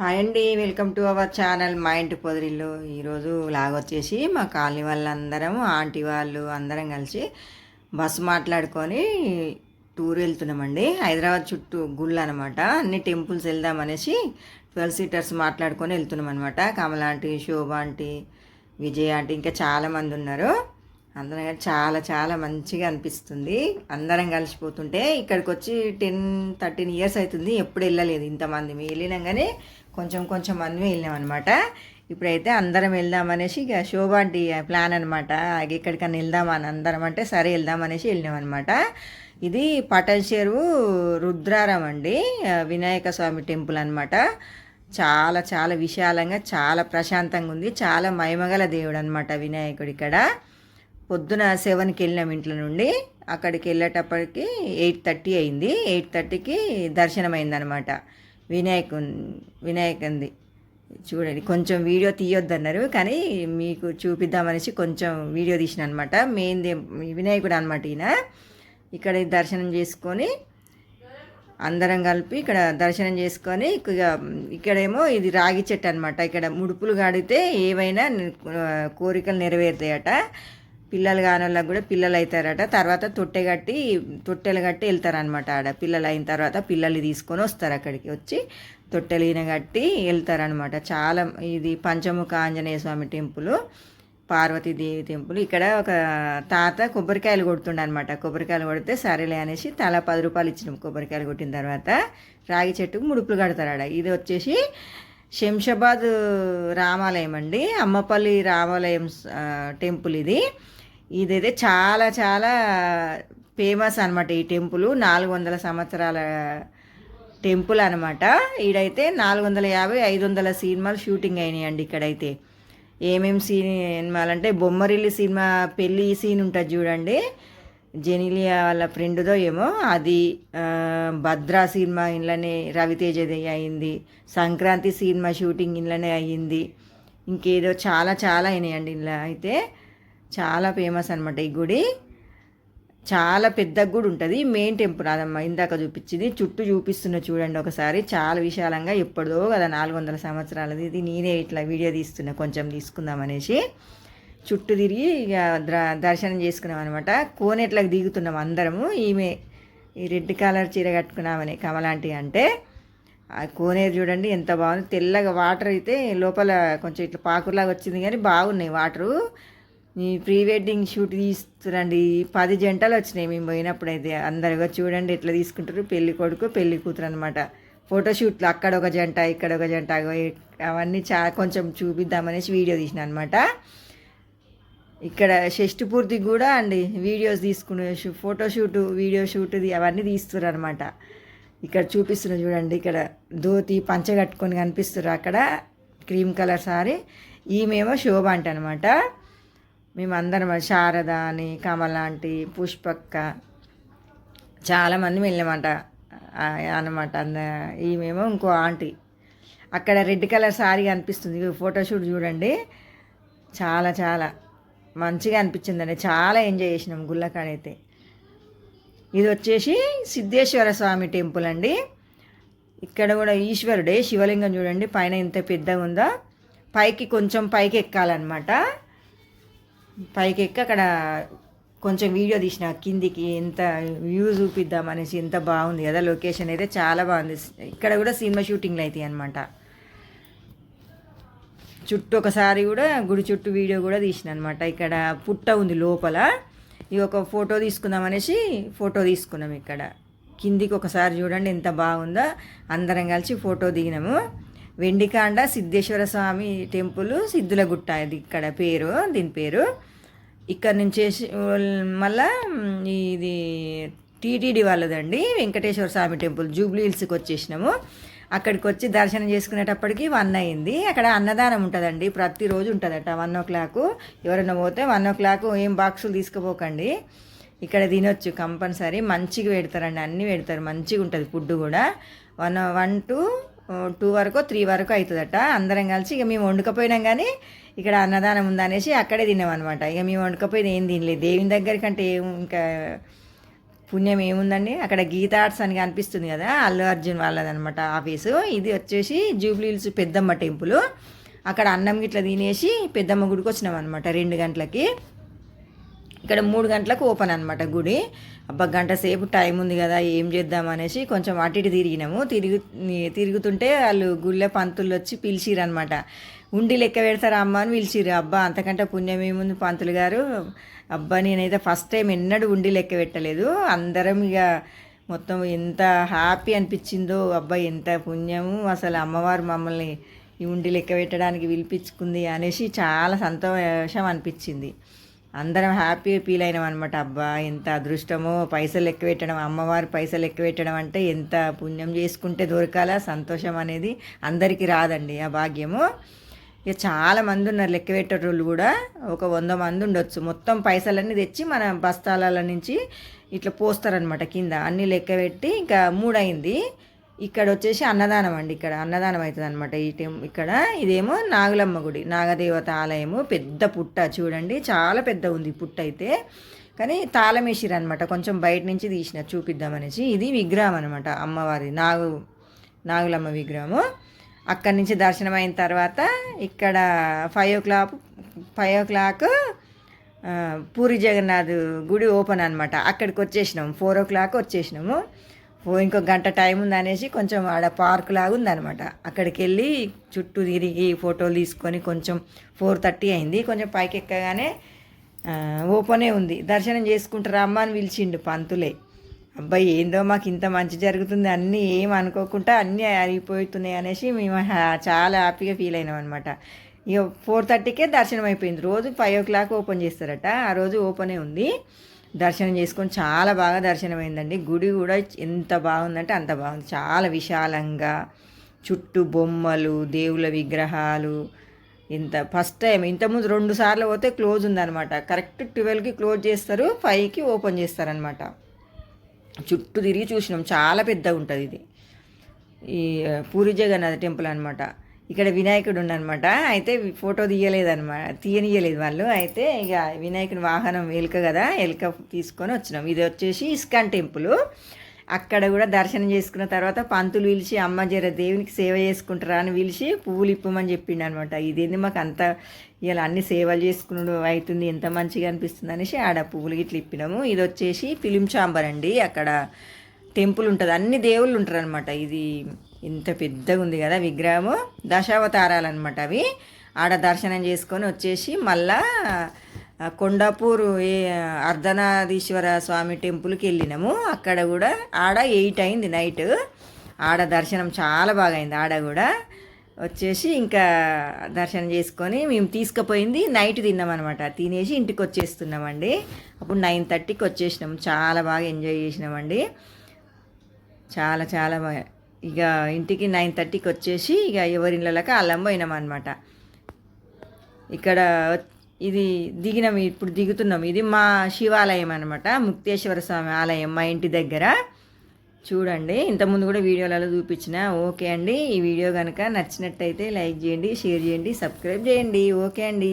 Hi అండి welcome to our channel మా ఇంటి పొదిరిల్లు ఈరోజు లాగొచ్చేసి మా కాలనీ వాళ్ళందరం ఆంటీ వాళ్ళు అందరం కలిసి బస్సు మాట్లాడుకొని టూర్ వెళ్తున్నామండి. హైదరాబాద్ చుట్టూ గుళ్ళు అనమాట అన్ని టెంపుల్స్ వెళ్దామనేసి ట్వెల్వ్ సీటర్స్ మాట్లాడుకొని వెళ్తున్నాం అనమాట Kamala aunty Shobha aunty Vijaya aunty ఇంకా చాలామంది ఉన్నారు. అందరం చాలా చాలా మంచిగా అనిపిస్తుంది. అందరం కలిసిపోతుంటే ఇక్కడికి వచ్చి టెన్ థర్టీన్ ఇయర్స్ అవుతుంది. ఎప్పుడు వెళ్ళలేదు ఇంతమంది. మేము వెళ్ళినాం కానీ కొంచెం కొంచెం మంది వెళ్ళినాం అనమాట ఇప్పుడైతే అందరం వెళ్దామనేసి ఇక శోభాంటి ప్లాన్ అనమాట ఎక్కడికన్నా వెళ్దామని అందరం అంటే సరే వెళ్దామనేసి వెళ్ళినాం అనమాట ఇది పటల్ చెరువు రుద్రారం అండి. వినాయక స్వామి టెంపుల్ అనమాట చాలా చాలా విశాలంగా చాలా ప్రశాంతంగా ఉంది. చాలా మహిమగల దేవుడు అనమాట వినాయకుడు ఇక్కడ. పొద్దున సెవెన్కి వెళ్ళినాం ఇంట్లో నుండి. అక్కడికి వెళ్ళేటప్పటికి ఎయిట్ థర్టీ అయింది. ఎయిట్ థర్టీకి దర్శనం అయిందనమాట వినాయకు వినాయకుంది. చూడండి కొంచెం వీడియో తీయొద్దన్నారు కానీ మీకు చూపిద్దామనేసి కొంచెం వీడియో తీసిన అనమాట మెయిన్ వినాయకుడు అనమాట ఈయన. ఇక్కడ దర్శనం చేసుకొని అందరం కలిపి ఇక్కడ దర్శనం చేసుకొని ఇక్కడేమో ఇది రాగి చెట్టు అనమాట ఇక్కడ ముడుపులు గాడితే ఏవైనా కోరికలు నెరవేరుతాయట. పిల్లలు కాని వాళ్ళకి కూడా పిల్లలు అవుతారట తర్వాత తొట్టె కట్టి తొట్టెలు కట్టి వెళ్తారనమాట ఆడ. పిల్లలు అయిన తర్వాత పిల్లలు తీసుకొని వస్తారు అక్కడికి వచ్చి తొట్టెలీన కట్టి వెళ్తారనమాట చాలా ఇది పంచముఖ ఆంజనేయ స్వామి టెంపుల్ పార్వతీదేవి టెంపుల్. ఇక్కడ ఒక తాత కొబ్బరికాయలు కొడుతుండనమాట కొబ్బరికాయలు కొడితే సరేలే అనేసి తల పది రూపాయలు ఇచ్చినాం కొబ్బరికాయలు కొట్టిన తర్వాత రాగి చెట్టుకు ముడుపులు కడతారాడ ఇది వచ్చేసి శంషాబాద్ రామాలయం అండి. అమ్మపల్లి రామాలయం టెంపుల్ ఇది. ఇదైతే చాలా చాలా ఫేమస్ అనమాట ఈ టెంపుల్. నాలుగు వందల సంవత్సరాల టెంపుల్ అనమాట ఈడైతే నాలుగు వందల యాభై ఐదు వందల సినిమాలు షూటింగ్ అయినాయండి ఇక్కడైతే. ఏమేమి సినిమాలు అంటే బొమ్మరిల్లి సినిమా పెళ్ళి సీన్ ఉంటుంది చూడండి. జెనిలియా వాళ్ళ ఫ్రెండ్దో ఏమో అది భద్రా సినిమా ఇంట్లోనే రవితేజది అయింది. సంక్రాంతి సినిమా షూటింగ్ ఇంట్లోనే అయ్యింది ఇంకేదో చాలా చాలా అయినాయండి ఇలా అయితే. చాలా ఫేమస్ అనమాట ఈ గుడి. చాలా పెద్ద గుడి ఉంటుంది. మెయిన్ టెంపుల్ అదమ్మ ఇందాక చూపించింది. చుట్టూ చూపిస్తున్న చూడండి ఒకసారి. చాలా విశాలంగా ఎప్పుడో కదా నాలుగు వందల సంవత్సరాలది. ఇది నేనే ఇట్లా వీడియో తీస్తున్నా కొంచెం తీసుకుందాం అనేసి. చుట్టూ తిరిగి ఇక దర్శనం చేసుకున్నాం అనమాట కోనేట్లకు దిగుతున్నాం అందరము. ఈమె ఈ రెడ్ కలర్ చీర కట్టుకున్నామని కమలాంటి అంటే. ఆ కోనేరు చూడండి ఎంత బాగుంది. తెల్లగా వాటర్ అయితే లోపల కొంచెం ఇట్లా పాకులాగా వచ్చింది కానీ బాగున్నాయి వాటరు ఈ ప్రీ వెడ్డింగ్ షూట్ తీస్తురండి. పది జంటలు వచ్చినాయి మేము పోయినప్పుడు అయితే అందరుగా చూడండి ఎట్లా తీసుకుంటారు పెళ్ళి కొడుకు పెళ్ళి కూతురు అనమాట ఫోటోషూట్లు అక్కడ ఒక జంట ఇక్కడ ఒక జంట అవన్నీ చా కొంచెం చూపిద్దామనేసి వీడియో తీసిన అనమాట ఇక్కడ షష్టి పూర్తి కూడా అండి. వీడియోస్ తీసుకునే ఫోటోషూట్ వీడియో షూట్ది అవన్నీ తీస్తున్నారు అనమాట ఇక్కడ చూపిస్తున్న చూడండి. ఇక్కడ ధోతి పంచ కట్టుకొని కనిపిస్తున్నారు అక్కడ. Cream colour sari. ఈమెమో శోభ అంట అనమాట మేమందరం శారద అని కమలాంటి పుష్పక్క చాలామంది వెళ్ళామంట అనమాట అంద ఈమెమో ఇంకో ఆంటీ. అక్కడ రెడ్ కలర్ సారీ అనిపిస్తుంది. ఫోటోషూట్ చూడండి. చాలా చాలా మంచిగా అనిపించిందండి. చాలా ఎంజాయ్ చేసినాం గుళ్ళకాడైతే. ఇది వచ్చేసి సిద్ధేశ్వర స్వామి టెంపుల్ అండి. ఇక్కడ కూడా ఈశ్వరుడే శివలింగం చూడండి. పైన ఎంత పెద్దగా ఉందో? పైకి కొంచెం పైకి ఎక్కాలన్నమాట. పైకి ఎక్కి అక్కడ కొంచెం వీడియో తీసిన కిందికి ఎంత వ్యూ చూపిద్దాం అనేసి ఎంత బాగుంది కదా లొకేషన్ అయితే చాలా బాగుంది. ఇక్కడ కూడా సినిమా షూటింగ్లు అవుతాయి అనమాట చుట్టూ ఒకసారి కూడా గుడి చుట్టూ వీడియో కూడా తీసిన అనమాట ఇక్కడ పుట్ట ఉంది లోపల. ఇది ఒక ఫోటో తీసుకుందాం అనేసి ఫోటో తీసుకున్నాం ఇక్కడ. కిందికి ఒకసారి చూడండి ఎంత బాగుందో. అందరం కలిసి ఫోటో దిగినాము. వెండికాండ సిద్ధేశ్వర స్వామి టెంపుల్ సిద్ధులగుట్ట ఇది ఇక్కడ పేరు దీని పేరు. ఇక్కడ నుంచి మళ్ళా ఇది టీటీడీ వాళ్ళదండి వెంకటేశ్వర స్వామి టెంపుల్ జూబ్లీ హిల్స్కి వచ్చేసినాము. అక్కడికి వచ్చి దర్శనం చేసుకునేటప్పటికి వన్ అయింది. అక్కడ అన్నదానం ఉంటుందండి ప్రతిరోజు ఉంటుందట వన్ ఓ క్లాక్. ఎవరైనా పోతే వన్ ఓ క్లాక్ ఏం బాక్సులు తీసుకుపోకండి. ఇక్కడ తినొచ్చు కంపల్సరీ మంచిగా పెడతారండి అన్నీ పెడతారు మంచిగా ఉంటుంది ఫుడ్ కూడా. వన్ వన్ టు టూ వరకు త్రీ వరకు అవుతుందట అందరం కలిసి ఇక మేము వండుకపోయినాం కానీ ఇక్కడ అన్నదానం ఉందనేసి అక్కడే తిన్నాం అనమాట ఇక మేము వండుకపోయినా ఏం తినలేదు. దేవుని దగ్గరికంటే ఏం ఇంకా పుణ్యం ఏముందండి? అక్కడ గీతా ఆర్ట్స్ అని కనిపిస్తుంది కదా అల్లు అర్జున్ వాళ్ళదనమాట ఆఫీసు. ఇది వచ్చేసి జూబ్లీహిల్స్ పెద్దమ్మ టెంపుల్. అక్కడ అన్నం గిట్ల తినేసి పెద్దమ్మ గుడికి వచ్చినాం అనమాట రెండు గంటలకి. ఇక్కడ మూడు గంటలకు ఓపెన్ అనమాట గుడి. అబ్బా గంట సేపు టైం ఉంది కదా ఏం చేద్దాం అనేసి కొంచెం అటు ఇటు తిరిగినాము. తిరుగు తిరుగుతుంటే వాళ్ళు గుళ్ళె పంతులు వచ్చి పిలిచిరనమాట ఉండి లెక్క పెడతారా అమ్మ అని పిలిచిరు అబ్బా అంతకంటే పుణ్యం ఏముంది పంతులు గారు? అబ్బా నేనైతే ఫస్ట్ టైం ఎన్నడూ ఉండి లెక్క పెట్టలేదు. అందరం ఇక మొత్తం ఎంత హ్యాపీ అనిపించిందో అబ్బా ఎంత పుణ్యము. అసలు అమ్మవారు మమ్మల్ని ఈ ఉండి లెక్క పెట్టడానికి పిలిపించుకుంది అనేసి చాలా సంతోషం అనిపించింది. అందరం హ్యాపీగా ఫీల్ అయినాం అనమాట అబ్బా ఎంత అదృష్టమో. పైసలు లెక్క పెట్టడం అమ్మవారు పైసలు లెక్క పెట్టడం అంటే ఎంత పుణ్యం చేసుకుంటే దొరకాల? సంతోషం అనేది అందరికీ రాదండి ఆ భాగ్యము. ఇక చాలా మంది ఉన్నారు లెక్క పెట్టేటోళ్ళు కూడా. ఒక వంద మంది ఉండొచ్చు. మొత్తం పైసలన్నీ తెచ్చి మన బస్తాల నుంచి ఇట్లా పోస్తారనమాట కింద. అన్నీ లెక్క పెట్టి ఇంకా మూడైంది ఇక్కడ వచ్చేసి అన్నదానం అండి. ఇక్కడ అన్నదానం అవుతుంది అనమాట ఈ ఇక్కడ ఇదేమో నాగులమ్మ గుడి నాగదేవత ఆలయము. పెద్ద పుట్ట చూడండి. చాలా పెద్ద ఉంది పుట్ట అయితే కానీ తాళం అనమాట కొంచెం బయట నుంచి తీసిన చూపిద్దామనేసి. ఇది విగ్రహం అనమాట అమ్మవారి నాగు నాగులమ్మ విగ్రహము. అక్కడి నుంచి దర్శనం అయిన తర్వాత ఇక్కడ five o'clock five o'clock Puri Jagannath గుడి ఓపెన్ అనమాట అక్కడికి వచ్చేసినాము ఫోర్ ఓ క్లాక్ వచ్చేసినాము. ఇంకో గంట టైం ఉంది అనేసి కొంచెం ఆడ పార్క్ లాగా ఉందనమాట అక్కడికి వెళ్ళి చుట్టూ తిరిగి ఫోటోలు తీసుకొని కొంచెం ఫోర్ థర్టీ అయింది. కొంచెం పైకి ఎక్కగానే ఓపెనే ఉంది. దర్శనం చేసుకుంటారా అమ్మ అని పిలిచిండు పంతులే. అబ్బాయి ఏందో మాకు ఇంత మంచి జరుగుతుంది. అన్నీ ఏం అనుకోకుండా అన్నీ అయిపోతున్నాయి అనేసి మేము చాలా హ్యాపీగా ఫీల్ అయినాం అనమాట ఇక ఫోర్ థర్టీకే దర్శనం అయిపోయింది. రోజు ఫైవ్ ఓ క్లాక్ ఓపెన్ చేస్తారట. ఆ రోజు ఓపెనే ఉంది. దర్శనం చేసుకొని చాలా బాగా దర్శనం అయిందండి గుడి కూడా ఎంత బాగుందంటే అంత బాగుంది. చాలా విశాలంగా చుట్టూ బొమ్మలు దేవుళ్ళ విగ్రహాలు ఇంత ఫస్ట్ టైం ఇంతకుముందు రెండు సార్లు పోతే క్లోజ్ ఉందనమాట కరెక్ట్ ట్వెల్వ్కి క్లోజ్ చేస్తారు ఫైవ్కి ఓపెన్ చేస్తారనమాట చుట్టూ తిరిగి చూసినాం. చాలా పెద్దగా ఉంటుంది ఇది. ఈ పూరి జగన్నాథ టెంపుల్ అనమాట ఇక్కడ వినాయకుడు ఉండనమాట అయితే ఫోటో తీయలేదన్నమాట తీయనియలేదు వాళ్ళు. అయితే ఇక వినాయకుడి వాహనం ఎలుక కదా ఎలుక తీసుకొని వచ్చినాం. ఇది వచ్చేసి ఇస్కాన్ టెంపుల్. అక్కడ కూడా దర్శనం చేసుకున్న తర్వాత పంతులు పిలిచి అమ్మ జర దేవునికి సేవ చేసుకుంటారా? అని పిలిచి పువ్వులు ఇప్పమని చెప్పిండు అనమాట ఇదేంది మాకు అంత ఇలా అన్ని సేవలు చేసుకున్నాడు అవుతుంది ఎంత మంచిగా అనిపిస్తుంది? అనేసి ఆడ పువ్వులు గిట్లు ఇప్పినాము. ఇది వచ్చేసి ఫిలిం చాంబర్ అండి. అక్కడ టెంపుల్ ఉంటుంది. అన్ని దేవుళ్ళు ఉంటారు అనమాట ఇది ఇంత పెద్దగా ఉంది కదా విగ్రహము. దశావతారాలు అనమాట అవి. ఆడ దర్శనం చేసుకొని వచ్చేసి మళ్ళా కొండాపూర్ ఏ అర్ధనాధీశ్వర స్వామి టెంపుల్కి వెళ్ళినాము. అక్కడ కూడా ఆడ ఎయిట్ అయింది నైట్. ఆడ దర్శనం చాలా బాగా అయింది ఆడ కూడా. వచ్చేసి ఇంకా దర్శనం చేసుకొని మేము తీసుకుపోయింది నైట్ తిన్నామన్నమాట. తినేసి ఇంటికి వచ్చేస్తున్నామండి. అప్పుడు నైన్ థర్టీకి వచ్చేసినాం చాలా బాగా ఎంజాయ్ చేసినామండి. చాలా చాలా బాగా. ఇక ఇంటికి నైన్ థర్టీకి వచ్చేసి ఇక ఎవరిళ్ళకి అల్లం పోయినామన్నమాట. ఇక్కడ ఇది దిగినాం ఇప్పుడు దిగుతున్నాం. ఇది మా శివాలయం అనమాట ముక్తేశ్వర స్వామి ఆలయం మా ఇంటి దగ్గర. చూడండి ఇంతకుముందు కూడా వీడియోలలో చూపించిన. ఓకే అండి ఈ వీడియో కనుక నచ్చినట్టయితే లైక్ చేయండి షేర్ చేయండి సబ్స్క్రైబ్ చేయండి. ఓకే అండి.